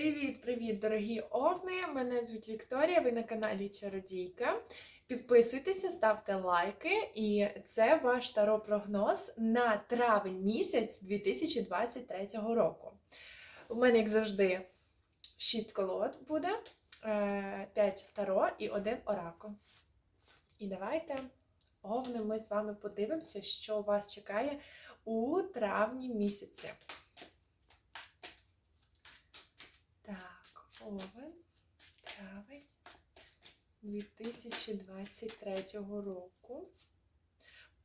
Привіт-привіт, дорогі овни! Мене звуть Вікторія, ви на каналі Чародійка. Підписуйтеся, ставте лайки, і це ваш таро-прогноз на травень місяць 2023 року. У мене, як завжди, 6 колод буде, 5 таро і один оракул. І давайте, овни, ми з вами подивимося, що вас чекає у травні місяці. Так, овен, травень 2023 року.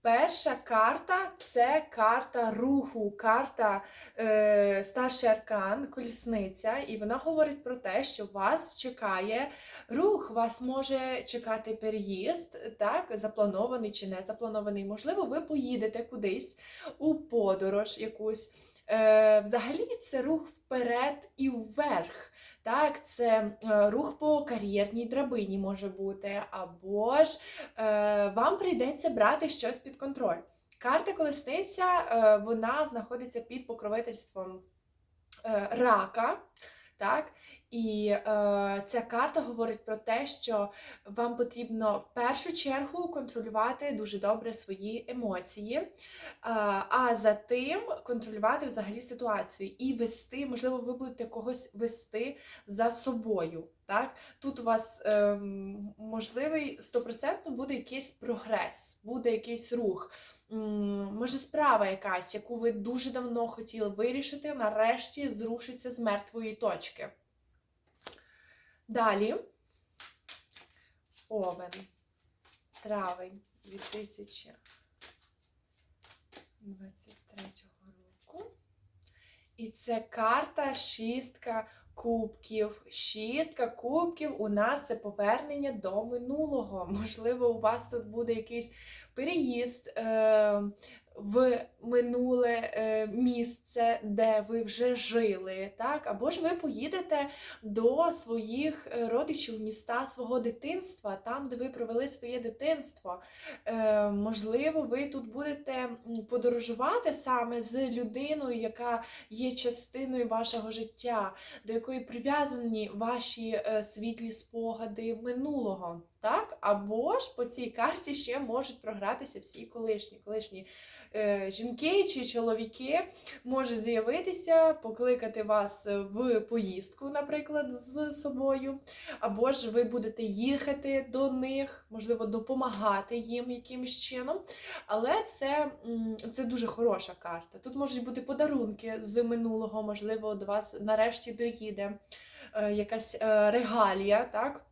Перша карта це карта руху, карта е, старший аркан, колісниця, і вона говорить про те, що вас чекає рух, вас може чекати переїзд, так, запланований чи не запланований. Можливо, ви поїдете кудись у подорож якусь. Е, Взагалі, це рух вперед і вверх. Так, це е, рух по кар'єрній драбині може бути, або ж е, вам прийдеться брати щось під контроль. Карта колесниця е, вона знаходиться під покровительством е, рака. Так? І е, ця карта говорить про те, що вам потрібно в першу чергу контролювати дуже добре свої емоції, е, а за тим контролювати взагалі ситуацію і вести, можливо, ви будете когось вести за собою. Так? Тут у вас е, можливий стопроцентно буде якийсь прогрес, буде якийсь рух. Може, справа якась, яку ви дуже давно хотіли вирішити, нарешті зрушиться з мертвої точки. Далі овен, травень 2023 року. І це карта шістка кубків. Шістка кубків у нас це повернення до минулого. Можливо, у вас тут буде якийсь переїзд. В минуле е, місце, де ви вже жили, так? Або ж ви поїдете до своїх е, родичів міста свого дитинства, там, де ви провели своє дитинство. Е, Можливо, ви тут будете подорожувати саме з людиною, яка є частиною вашого життя, до якої прив'язані ваші світлі спогади минулого. Так? Або ж по цій карті ще можуть програтися всі колишні колишні е, жінки чи чоловіки можуть з'явитися, покликати вас в поїздку, наприклад, з собою. Або ж ви будете їхати до них, можливо, допомагати їм якимось чином. Але це, це дуже хороша карта. Тут можуть бути подарунки з минулого, можливо, до вас нарешті доїде е, якась е, регалія. так?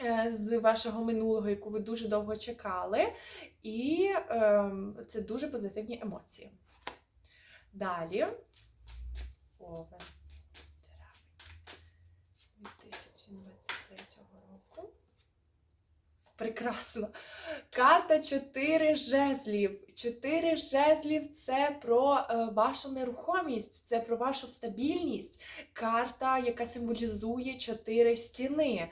Е, з вашого минулого, яку ви дуже довго чекали, і е, це дуже позитивні емоції. Далі овен. 2023 року. Прекрасно. Карта 4 жезлів. Чотири жезлів це про е, вашу нерухомість, це про вашу стабільність. Карта, яка символізує чотири стіни.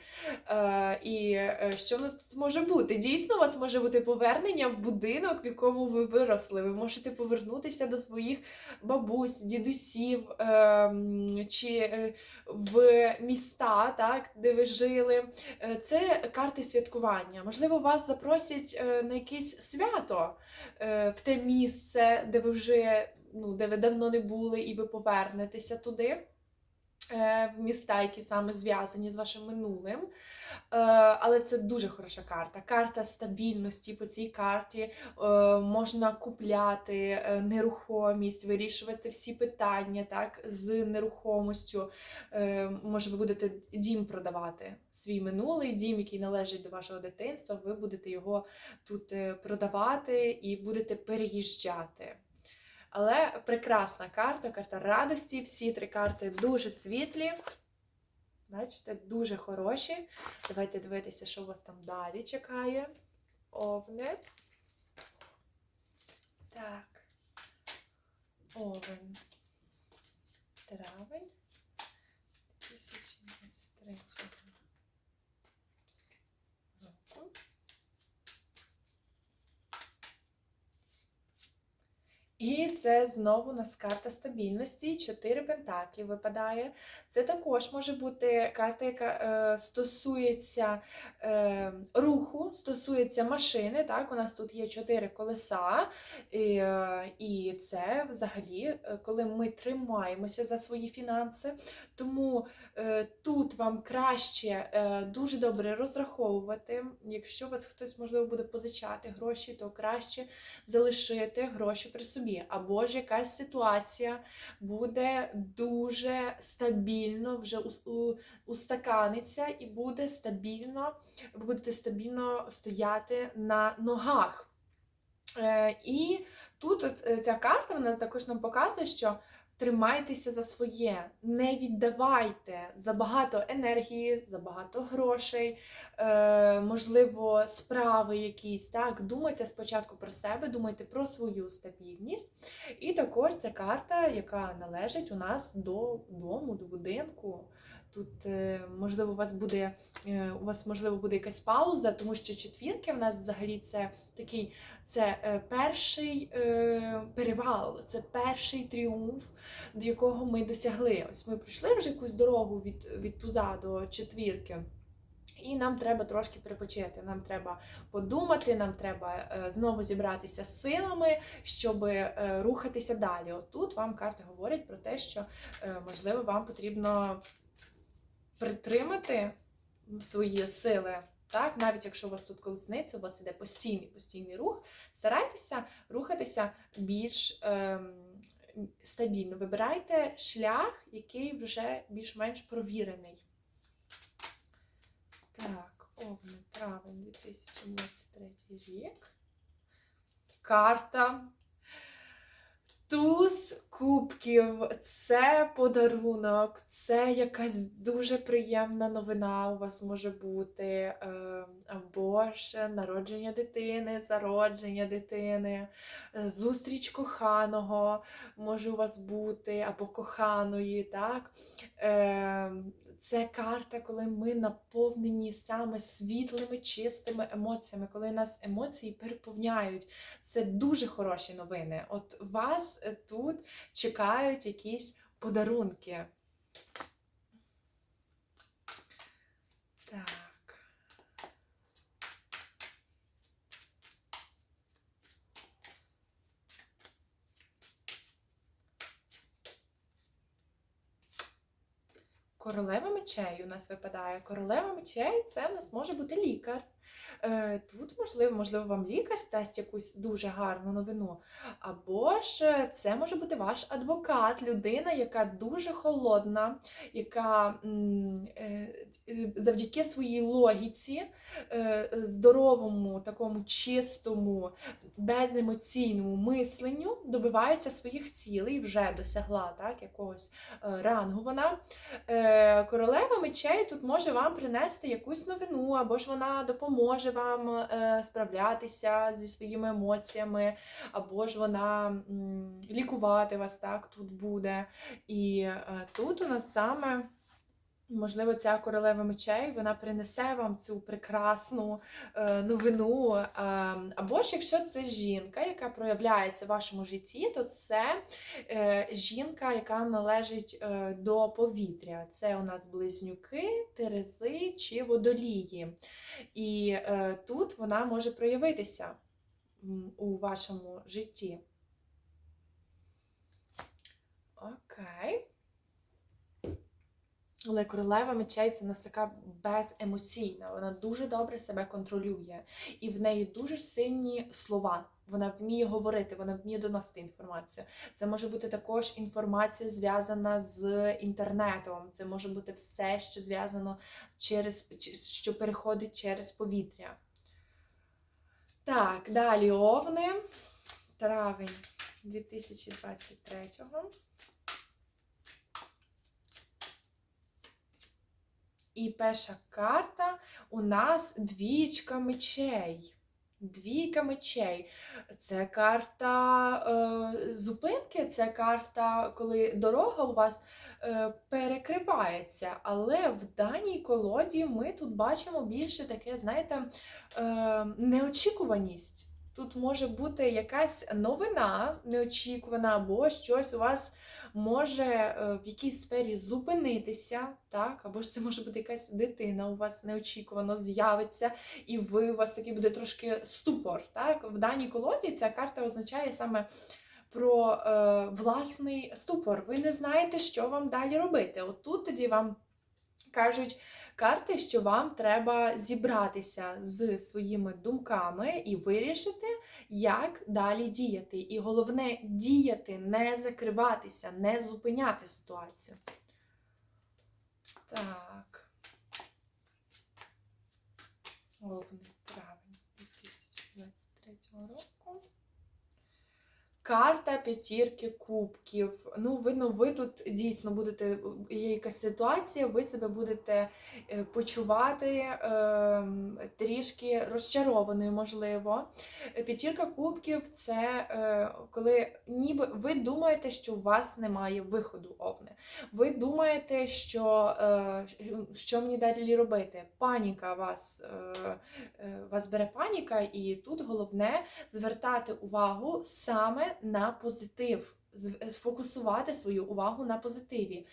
Е, І е, що в нас тут може бути? Дійсно, у вас може бути повернення в будинок, в якому ви виросли. Ви можете повернутися до своїх бабусь, дідусів чи в міста, так, де ви жили. Це карти святкування. Можливо, вас запросять на якесь свято. Е, в те місце, де ви вже ну, де ви давно не були, і ви повернетеся туди. Е, в міста, які саме зв'язані з вашим минулим. Е, але це дуже хороша карта. Карта стабільності по цій карті е, можна купляти нерухомість, вирішувати всі питання так, з нерухомістю. Може, ви будете дім продавати, свій минулий дім, який належить до вашого дитинства, ви будете його тут продавати і будете переїжджати. Але прекрасна карта, карта радості. Всі три карти дуже світлі. Бачите, дуже хороші. Давайте дивитися, що у вас там далі чекає. Овне. Так. Овен. Травень. 2023 року. І це знову у нас карта стабільності. Чотири пентаклі випадає. Це також може бути карта, яка е, стосується е, руху, стосується машини. Так, у нас тут є чотири колеса, і, е, і це взагалі, е, коли ми тримаємося за свої фінанси. Тому е, тут вам краще е, дуже добре розраховувати. Якщо вас хтось, можливо, буде позичати гроші, то краще залишити гроші при собі. Або ж якась ситуація буде дуже стабільно вже устаканиться і буде стабільно, будете стабільно стояти на ногах. Е, і тут е, ця карта вона також нам показує, що тримайтеся за своє, не віддавайте забагато енергії, забагато грошей, е, можливо, справи якісь. Так, думайте спочатку про себе, думайте про свою стабільність. І також це карта, яка належить у нас до дому, до будинку. Тут, е, можливо, у вас буде е, у вас можливо буде якась пауза, тому що четвірки в нас взагалі це такий це е, перший перевал, це перший тріумф, до якого ми досягли. Ось ми пройшли вже якусь дорогу від, від туза до четвірки. І нам треба трошки перепочити. Нам треба подумати, нам треба знову зібратися з силами, щоб рухатися далі. От тут вам карти говорять про те, що можливо вам потрібно притримати свої сили. Так, навіть якщо у вас тут колесниця, у вас іде постійний постійний рух, старайтеся рухатися більш ем, стабільно. Вибирайте шлях, який вже більш-менш провірений. Так, овни, травень 2023 рік. Карта. Туз кубків це подарунок, це якась дуже приємна новина у вас може бути. е, Або ж народження дитини, зародження дитини, е, зустріч коханого може у вас бути, або коханої. так? Це карта, коли ми наповнені саме світлими, чистими емоціями, коли нас емоції переповняють. Це дуже хороші новини. От вас е, тут чекають якісь подарунки. Так. Королева мечей у нас випадає. Королева мечей це у нас може бути лікар. Е, Тут, можливо, можливо, вам лікар дасть якусь дуже гарну новину. Або ж е, це може бути ваш адвокат, людина, яка дуже холодна, яка е, завдяки своїй логіці, здоровому, такому чистому, беземоційному мисленню добивається своїх цілей, вже досягла так, якогось рангу вона. Королева мечей тут може вам принести якусь новину, або ж вона допоможе вам е, справлятися зі своїми емоціями, або ж вона лікувати вас так тут буде. І е, тут у нас саме. Можливо, ця королева мечей вона принесе вам цю прекрасну е, новину. Е, або ж якщо це жінка, яка проявляється в вашому житті, то це е, жінка, яка належить до повітря. Це у нас близнюки, терези чи водолії. І тут вона може проявитися у вашому житті. Окей. Але королева мечей це нас така беземоційна, вона дуже добре себе контролює, і в неї дуже сильні слова. Вона вміє говорити, вона вміє доносити інформацію. Це може бути також інформація зв'язана з інтернетом. Це може бути все, що зв'язано через що переходить через повітря. Так, далі овни. Травень 2023-го. І перша карта у нас двічка мечей. Двійка мечей. Це карта е, зупинки, це карта, коли дорога у вас е, перекривається. Але в даній колоді ми тут бачимо більше таке, знаєте, е, неочікуваність. Тут може бути якась новина неочікувана, або щось у вас може е, в якійсь сфері зупинитися, так? Або ж це може бути якась дитина у вас неочікувано з'явиться, і ви у вас такий буде трошки ступор. Так? В даній колоді ця карта означає саме. Про е, власний ступор. Ви не знаєте, що вам далі робити. От тут тоді вам кажуть карти, що вам треба зібратися з своїми думками і вирішити, як далі діяти. І головне діяти, не закриватися, не зупиняти ситуацію. Так. Головний травень 2023 року. Карта п'ятірки кубків. Ну, видно, ви тут дійсно будете, є якась ситуація, ви себе будете е, почувати е, трішки розчарованою, можливо. П'ятірка кубків це е, коли ніби ви думаєте, що у вас немає виходу овни. Ви думаєте, що е, що мені далі робити? Паніка вас, е, е, вас бере паніка, і тут головне звертати увагу саме на позитив, з- сфокусувати свою увагу на позитиві.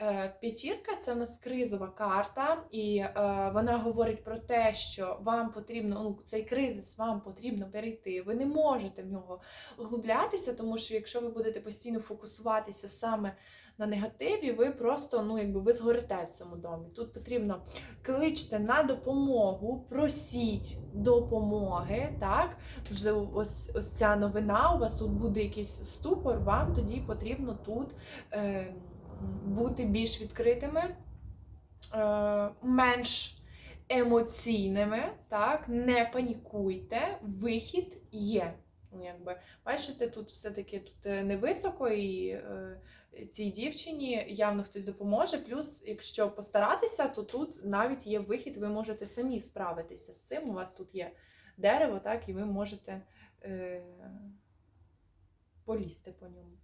Е, П'ятірка це у нас кризова карта, і е, вона говорить про те, що вам потрібно, ну, цей кризис вам потрібно перейти. Ви не можете в нього углублятися, тому що якщо ви будете постійно фокусуватися саме на негативі, ви просто ну, якби ви згорите в цьому домі. Тут потрібно кличте на допомогу, просіть допомоги. так? Можливо, ось, ось ця новина, у вас тут буде якийсь ступор, вам тоді потрібно тут е, бути більш відкритими, е, менш емоційними, так? не панікуйте, вихід є. Ну, якби, бачите, тут все-таки тут е, невисоко і е, цій дівчині явно хтось допоможе. Плюс, якщо постаратися, то тут навіть є вихід, ви можете самі справитися з цим. У вас тут є дерево, так, і ви можете е, полізти по ньому.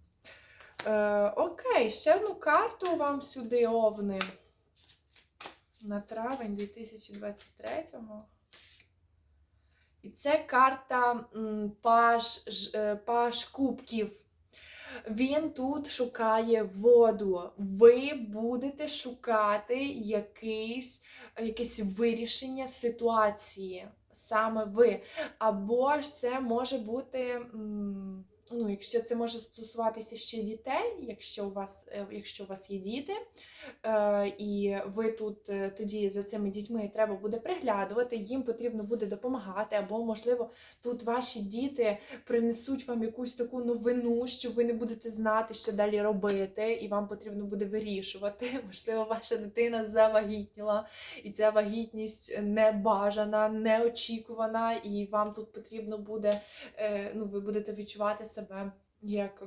Е, окей, ще одну карту вам сюди овни. На травень 2023-го. І це карта паж, ж- е, паж кубків. Він тут шукає воду. Ви будете шукати якийсь, якесь вирішення ситуації. Саме ви. Або ж це може бути. м, Ну, якщо це може стосуватися ще дітей, якщо у вас, е, якщо у вас є діти, е, і ви тут е, тоді за цими дітьми треба буде приглядувати, їм потрібно буде допомагати, або, можливо, тут ваші діти принесуть вам якусь таку новину, що ви не будете знати, що далі робити, і вам потрібно буде вирішувати. Можливо, ваша дитина завагітніла, і ця вагітність небажана, неочікувана, і вам тут потрібно буде, ну, ви будете відчувати себе як.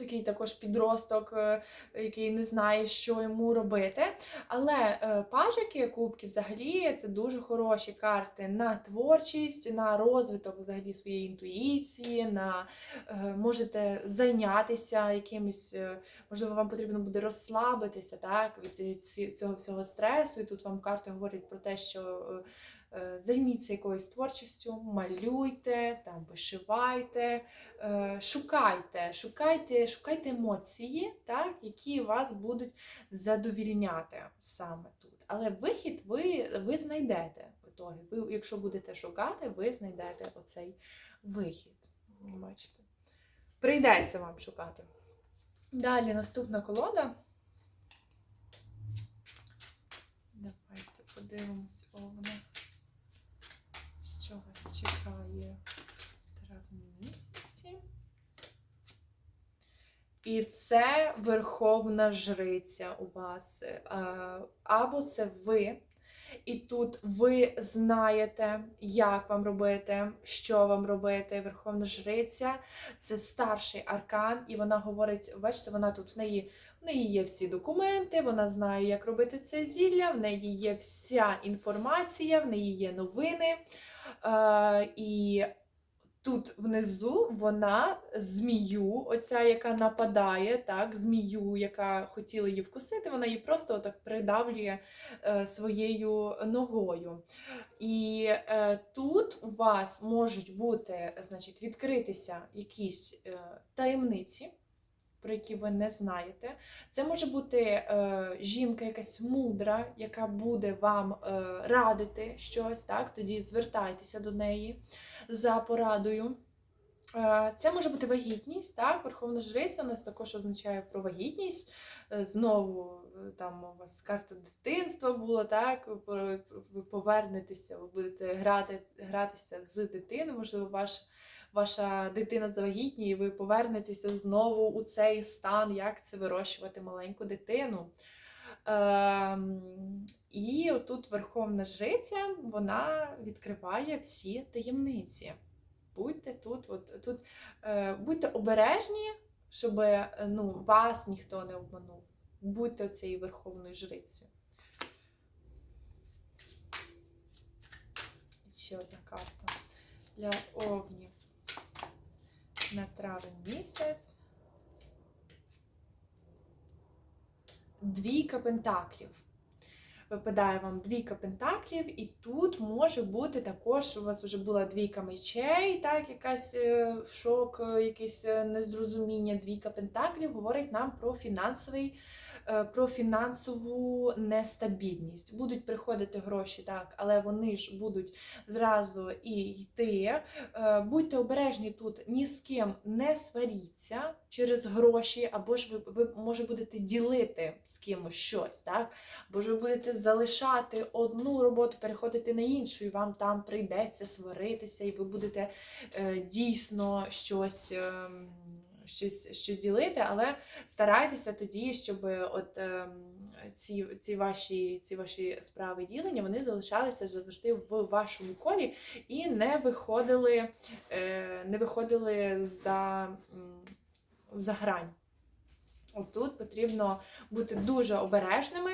Такий також підросток, е, який не знає, що йому робити. Але е, пажики кубки взагалі це дуже хороші карти на творчість, на розвиток взагалі своєї інтуїції, на е, можете зайнятися якимось, можливо, вам потрібно буде розслабитися так, від цього всього стресу. І тут вам карти говорять про те, що. Е, Займіться якоюсь творчістю, малюйте, там вишивайте, е, шукайте, шукайте, шукайте емоції, так, які вас будуть задовільняти саме тут. Але вихід ви, ви знайдете в. Ви, якщо будете шукати, ви знайдете оцей вихід. Бачите? Прийдеться вам шукати. Далі наступна колода. Давайте подивимось, що вас чекає в травні місяці. І це Верховна Жриця у вас. Е, Або це ви. І тут ви знаєте, як вам робити, що вам робити. Верховна Жриця це старший аркан, і вона говорить: бачите, вона тут в неї, в неї є всі документи, вона знає, як робити це зілля, в неї є вся інформація, в неї є новини. Е, і тут внизу вона змію, оця, яка нападає, так, змію, яка хотіла її вкусити, вона її просто отак придавлює е, своєю ногою. І е, тут у вас можуть бути, значить, відкритися якісь е, таємниці. Про які ви не знаєте. Це може бути е, жінка якась мудра, яка буде вам е, радити щось, так? Тоді звертайтеся до неї за порадою. Е, Це може бути вагітність, так? Верховна жриця у нас також означає про вагітність. Е, Знову е, там у вас карта дитинства була, так? Ви повернетеся, ви будете грати, гратися з дитиною, можливо, ваш, ваша дитина завагітніє, і ви повернетеся знову у цей стан, як це вирощувати маленьку дитину. Ем, і отут Верховна Жриця вона відкриває всі таємниці. Будьте тут, от, тут е, будьте обережні, щоб е, ну, вас ніхто не обманув. Будьте цією Верховною Жрицею. І ще одна карта для овнів на травень місяць. Двійка пентаклів. Випадає вам двійка пентаклів, і тут може бути також, у вас вже була двійка мечей, так, якась е, шок, е, якесь е, незрозуміння. Двійка пентаклів говорить нам про фінансовий. Е, Про фінансову нестабільність. Будуть приходити гроші, так, але вони ж будуть зразу і йти. Е, Будьте обережні тут, ні з ким не сваріться через гроші, або ж ви, ви може будете ділити з кимось щось, так? Або ж ви будете залишати одну роботу, переходити на іншу, і вам там прийдеться сваритися, і ви будете е, дійсно щось. Щось, щось ділити, але старайтеся тоді, щоб от ем, ці, ці, ваші, ці ваші справи ділення вони залишалися завжди в вашому колі і не виходили, е, не виходили за, за грань. Тут потрібно бути дуже обережними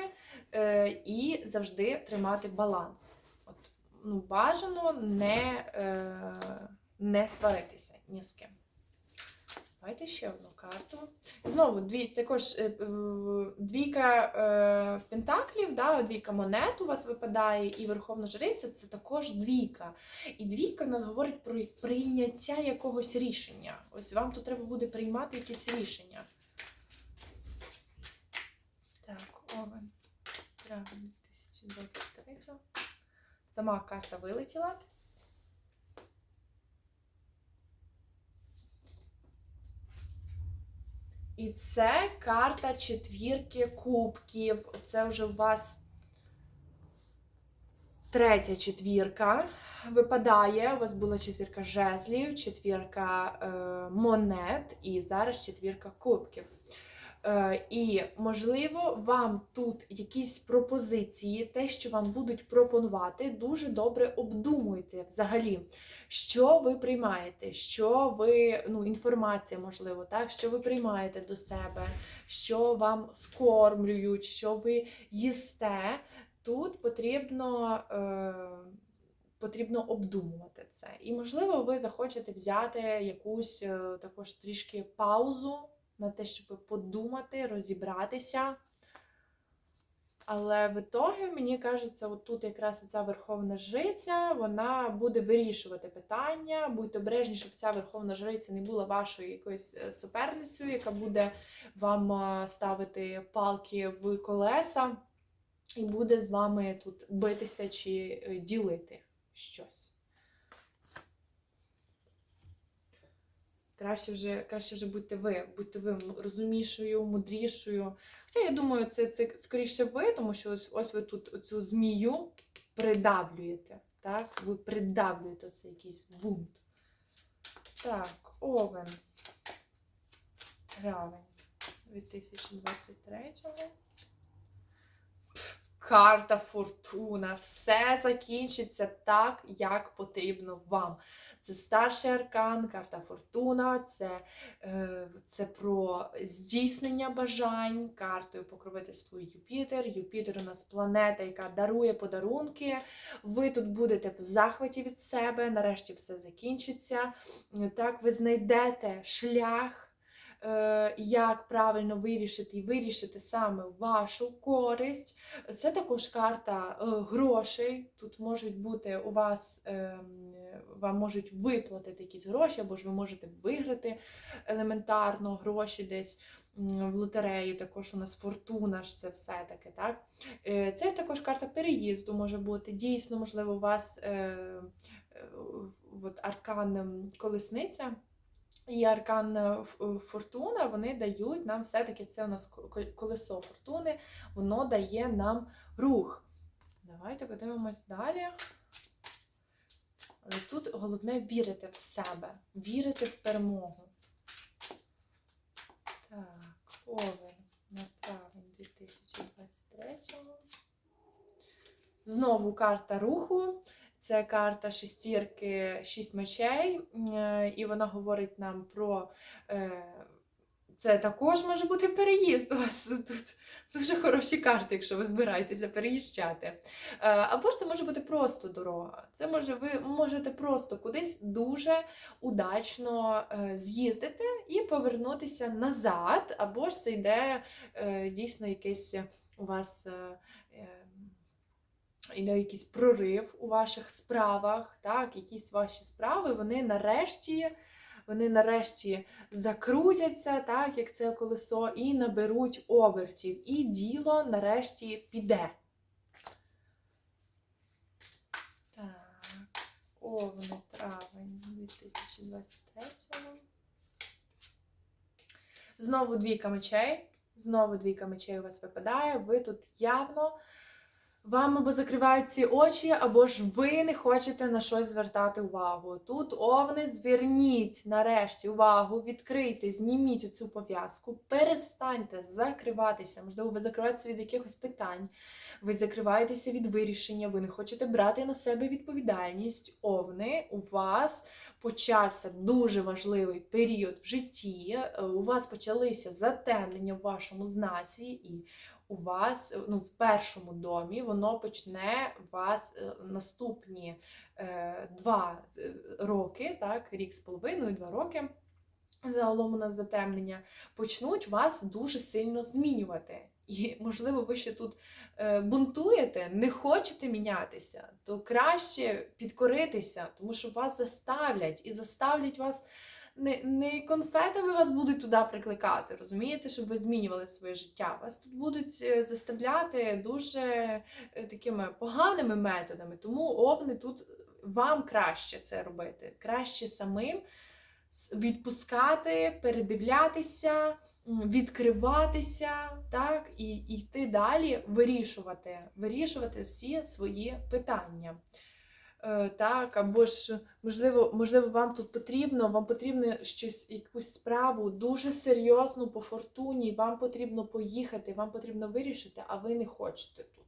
е, і завжди тримати баланс. От, ну, бажано не, е, не сваритися ні з ким. Давайте ще одну карту. Знову дві, також е, е, двійка е, пентаклів, да, двійка монет у вас випадає, і Верховна Жриця це також двійка. І двійка в нас говорить про прийняття якогось рішення. Ось вам тут треба буде приймати якесь рішення. Так, Овен. Травень 2023. Сама карта вилетіла. І це карта четвірки кубків. Це вже у вас третя четвірка випадає. У вас була четвірка жезлів, четвірка е, монет і зараз четвірка кубків. Е, і, можливо, вам тут якісь пропозиції, те, що вам будуть пропонувати, дуже добре обдумуйте взагалі, що ви приймаєте, що ви, ну, інформація, можливо, так, що ви приймаєте до себе, що вам скормлюють, що ви їсте. Тут потрібно. Е, Потрібно обдумувати це. І, можливо, ви захочете взяти якусь е, також трішки паузу на те, щоб подумати, розібратися. Але в ітогі, мені кажеться, от тут якраз ця верховна жриця, вона буде вирішувати питання. Будьте обережні, щоб ця верховна жриця не була вашою якоюсь е, суперницею, яка буде вам е, ставити палки в колеса і буде з вами тут битися чи е, ділити щось. Краще вже, краще вже будьте ви, будьте ви розумнішою, мудрішою. Хоча я думаю, це, це скоріше ви, тому що ось, ось ви тут цю змію придавлюєте. Так? Ви придавлюєте це якийсь бунт. Так, овен. Гравень 2023-го. Карта фортуна. Все закінчиться так, як потрібно вам. Це старший аркан, карта Фортуна, це, е, це про здійснення бажань, картою покровительству Юпітер. Юпітер у нас планета, яка дарує подарунки. Ви тут будете в захваті від себе, нарешті все закінчиться. Так, ви знайдете шлях. Е, Як правильно вирішити і вирішити саме вашу користь. Це також карта е, грошей. Тут можуть бути у вас, ем, вам можуть виплатити якісь гроші, або ж ви можете виграти елементарно гроші десь в лотереї. Також у нас фортуна ж це все таки. Так? Е, Це також карта переїзду може бути. Дійсно, можливо, у вас е, е, от аркан ем, колесниця. І аркан е, е, Фортуна вони дають нам все-таки це у нас колесо фортуни, воно дає нам рух. Давайте подивимось далі. Тут головне вірити в себе, вірити в перемогу. Так, овен на травень 2023. Знову карта руху. Це карта шестірки, шість мечей, е, і вона говорить нам про. е, Це також може бути переїзд. У вас тут дуже хороші карти, якщо ви збираєтеся переїжджати. Е, Або ж це може бути просто дорога. Це може ви можете просто кудись дуже удачно з'їздити і повернутися назад, або ж це йде дійсно якесь у вас. Іде якийсь прорив у ваших справах, так, якісь ваші справи, вони нарешті, вони нарешті закрутяться, так, як це колесо, і наберуть обертів. І діло нарешті піде. Так, овни травень 2023. Знову двійка мечей. Знову двійка мечей у вас випадає. Ви тут явно. Вам або закривають ці очі, або ж ви не хочете на щось звертати увагу. Тут овни, зверніть нарешті увагу, відкрийте, зніміть оцю пов'язку, перестаньте закриватися. Можливо, ви закриваєтеся від якихось питань, ви закриваєтеся від вирішення, ви не хочете брати на себе відповідальність. Овни, у вас почався дуже важливий період в житті, е, у вас почалися затемнення в вашому знаці і у вас ну, в першому домі воно почне вас е, наступні е, два е, роки, так, рік з половиною, два роки. Загалом у нас затемнення почнуть вас дуже сильно змінювати. І, можливо, ви ще тут е, бунтуєте, не хочете мінятися, то краще підкоритися, тому що вас заставлять і заставлять вас не, не конфетами вас будуть туди прикликати, розумієте, щоб ви змінювали своє життя. Вас тут будуть е, заставляти дуже е, такими поганими методами. Тому овни тут вам краще це робити, краще самим відпускати, передивлятися, відкриватися, так, і і йти далі, вирішувати, вирішувати всі свої питання. Е, Так, або ж, можливо, можливо, вам тут потрібно, вам потрібно щось, якусь справу дуже серйозну по фортуні, вам потрібно поїхати, вам потрібно вирішити, а ви не хочете тут.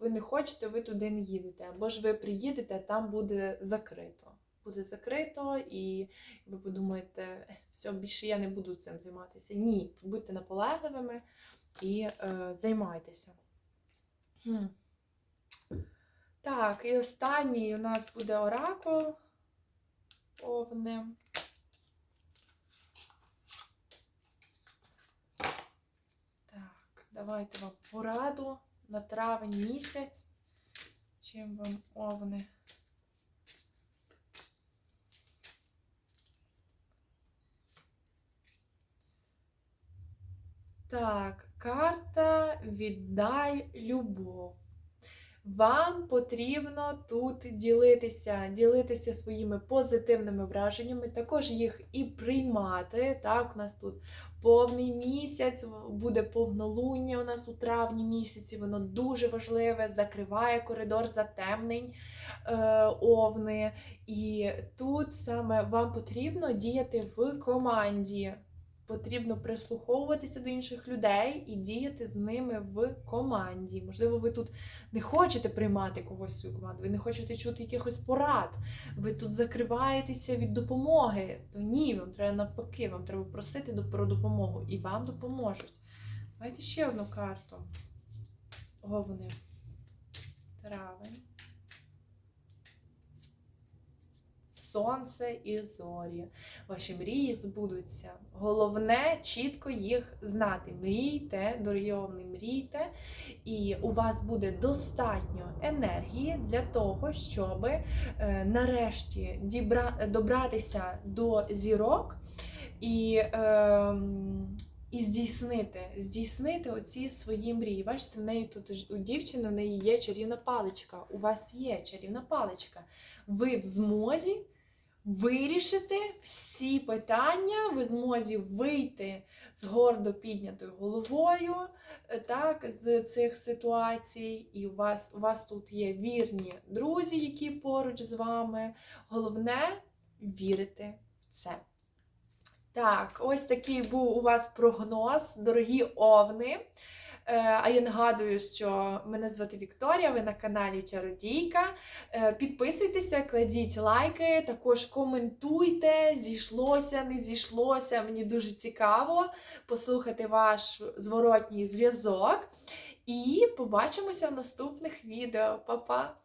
Ви не хочете, ви туди не їдете. Або ж ви приїдете, там буде закрито. Буде закрито, і ви подумаєте, «Е, все, більше я не буду цим займатися. Ні, будьте наполегливими і е, займайтеся. Так, і останній у нас буде оракул повне. Так, давайте вам пораду на травень місяць. Чим вам овни? Так, карта Віддай любов. Вам потрібно тут ділитися, ділитися своїми позитивними враженнями, також їх і приймати. Так, у нас тут повний місяць, буде повнолуння у нас у травні місяці, воно дуже важливе, закриває коридор затемнень е, овни. І тут саме вам потрібно діяти в команді. Потрібно прислуховуватися до інших людей і діяти з ними в команді. Можливо, ви тут не хочете приймати когось в свою команду, ви не хочете чути якихось порад, ви тут закриваєтеся від допомоги. То ні, вам треба навпаки, вам треба просити про допомогу, і вам допоможуть. Давайте ще одну карту. Овни. Травень. Сонце і зорі. Ваші мрії збудуться. Головне чітко їх знати. Мрійте, дорогі мрійте, і у вас буде достатньо енергії для того, щоб е, нарешті добратися до зірок і. ем, і здійснити, здійснити оці свої мрії. Бачите, в неї тут у дівчини в неї є чарівна паличка. У вас є чарівна паличка. Ви в змозі вирішити всі питання, ви змозі вийти з гордо піднятою головою, е, так, з цих ситуацій, і у вас, у вас тут є вірні друзі, які поруч з вами. Головне вірити в це. Так, ось такий був у вас прогноз, дорогі овни. Е, А я нагадую, що мене звати Вікторія, ви на каналі Чародійка. Е, Підписуйтеся, кладіть лайки, також коментуйте, зійшлося, не зійшлося. Мені дуже цікаво послухати ваш зворотній зв'язок. І побачимося в наступних відео. Па-па!